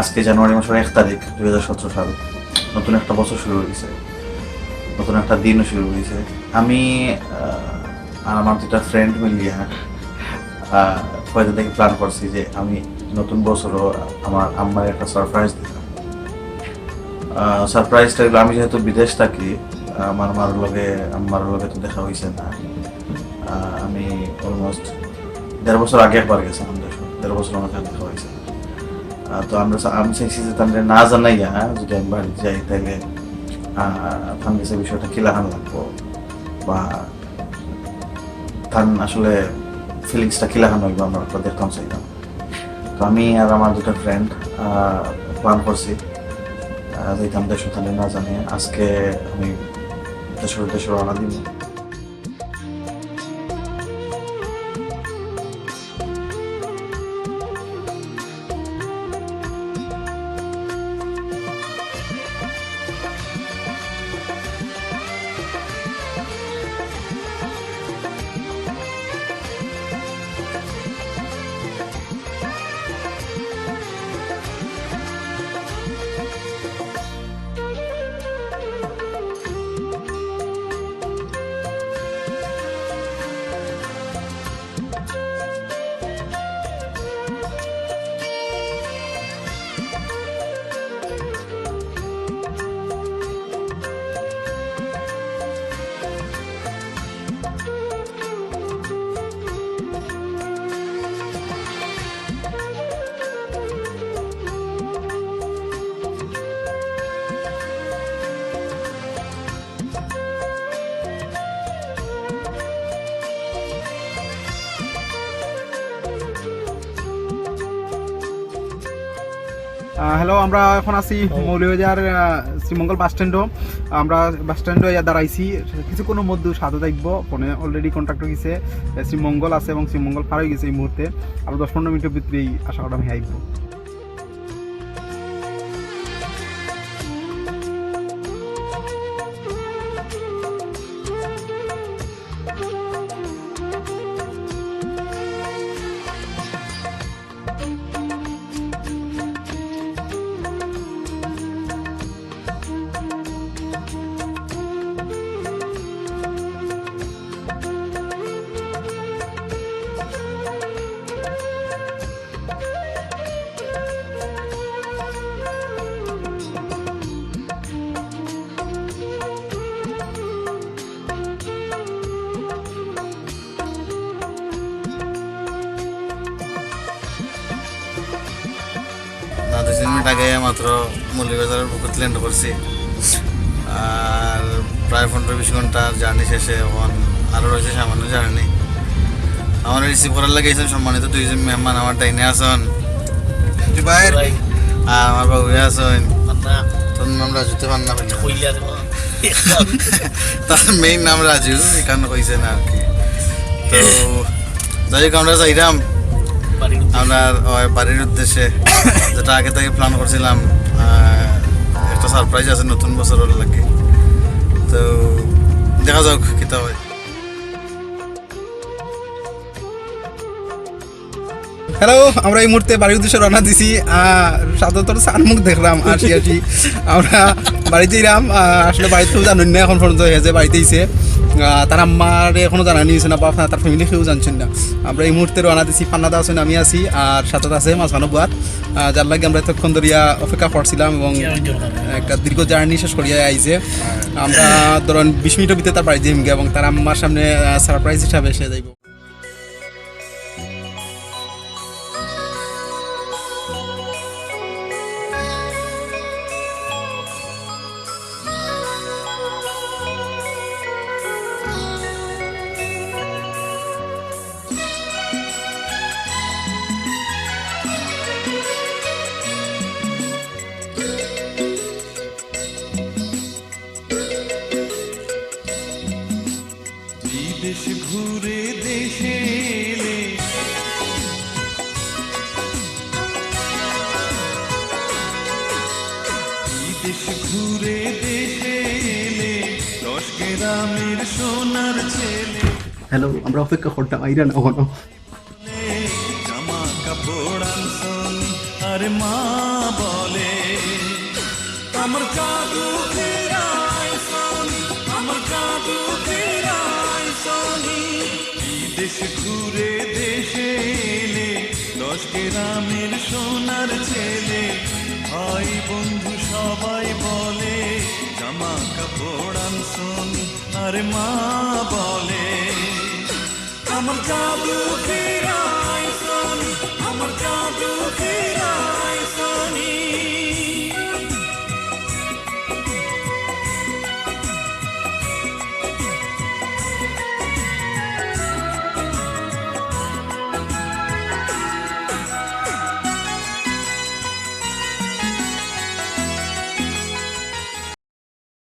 আজকে জানুয়ারি মাসের এক তারিখ, দুই হাজার সতেরো সাল। নতুন একটা বছর শুরু হয়েছে। নতুন একটা দিনও শুরু হয়েছে। আমি আর আমার দুটা ফ্রেন্ড মিলিয়ে কয়েকদিন থেকে প্ল্যান করছি যে আমি নতুন বছরও আমার আম্মার একটা সারপ্রাইজ দিলাম সারপ্রাইজটা হলো আমি যেহেতু বিদেশ থাকি, আমার মার লগে আমার লগে তো দেখা হয়েছে না। আমি অলমোস্ট দেড় বছর আগে একবার গেছিলাম দেড় বছর সাথে দেখা হয়েছে। তো আমরা আমি চাইছি যে তাহলে না জানাইয়া যদি আমি বাড়ি যাই তাহলে থান গেছে বিষয়টা কিলাহান লাগবো। বা তার আসলে ফিলিংসটা কিলাহান হইব আমরা একটা দেখতাম চাইতাম তো আমি আর আমার দুটো ফ্রেন্ড প্ল্যান করছি আহ, যাইতাম দেশ তাহলে না জানি আজকে আমি দেশের দেশে রওনা দিব। হ্যালো আমরা এখন আছি মৌলবাজার শ্রীমঙ্গল বাস স্ট্যান্ডও আমরা বাস স্ট্যান্ডে দাঁড়াইছি। কিছু কোনো মধ্যে সাথে থাকব ফোনে অলরেডি কন্ট্যাক্ট হয়ে গেছে শ্রীমঙ্গল আছে এবং শ্রীমঙ্গল পার হয়ে গেছে এই মুহূর্তে। আরও দশ পনেরো মিনিটের ভিতরেই আশা করা আমি আইব মিনিট আগে মাত্র মৌলিবাজারের বুকুত ল্যান্ড করছি। আর প্রায় পনেরো বিশ ঘণ্টার জার্নি শেষে এখন আরও রয়েছে সামান্য জার্নি আমার রিসিভ করার লাগে সম্মানিত দুইজন মেহমান আমার ডাইনে আসন আর আমার বাবু আসন তোর নাম রাজুতে পান না তার মেইন নাম রাজু এখানে কইছে না আর কি। তো যাই হোক আমরা যাইরাম। ওই বাড়ির উদ্দেশ্যে যেটা আগে থেকে প্ল্যান করছিলাম একটা সারপ্রাইজ আছে নতুন বছরের লাগে। তো দেখা যাক কিতা হয়। হ্যালো আমরা এই মুহূর্তে বাড়ির উদ্দেশ্যে রওনা দিছি সাধারণত সানমুখ দেখলাম আসি আসি আমরা বাড়িতে এলাম আসলে বাড়িতেও জানুন না এখন পর্যন্ত হয়েছে বাড়িতে এসে তার আম্মার এখনও জানানি হয়েছে না বা তার ফ্যামিলি কেউ জানছেন না। আমরা এই মুহূর্তে রওনা দিছি পান্নাদা আছেন আমি আছি আর সাথে আছে মাঝখানো আহ, যার লাগে আমরা এতক্ষণ ধরিয়া অপেক্ষা করছিলাম এবং একটা দীর্ঘ জার্নি শেষ করিয়া আইছে। আমরা ধরেন বিশ মিনিটের ভিতরে তার বাড়িতে এবং তার আম্মার সামনে সারপ্রাইজ হিসাবে এসে যাইব। বিদেশ ঘুরে দেশে এলে। বিদেশ ঘুরে দেশে এলে দশ গ্রামের সোনার ছেলে। হ্যালো আমরা অপেক্ষা করতাম আইরা না ওখানে। জামা কাপড় আর মা বলে আমার জাদু বিদেশ ঘুরে দেশে এলে, দশ গ্রামের সোনার ছেলে। ভাই, বন্ধু সবাই বলে, জামা কাপড় আনসনি আর মা বলে। আমার জাদু ফিরা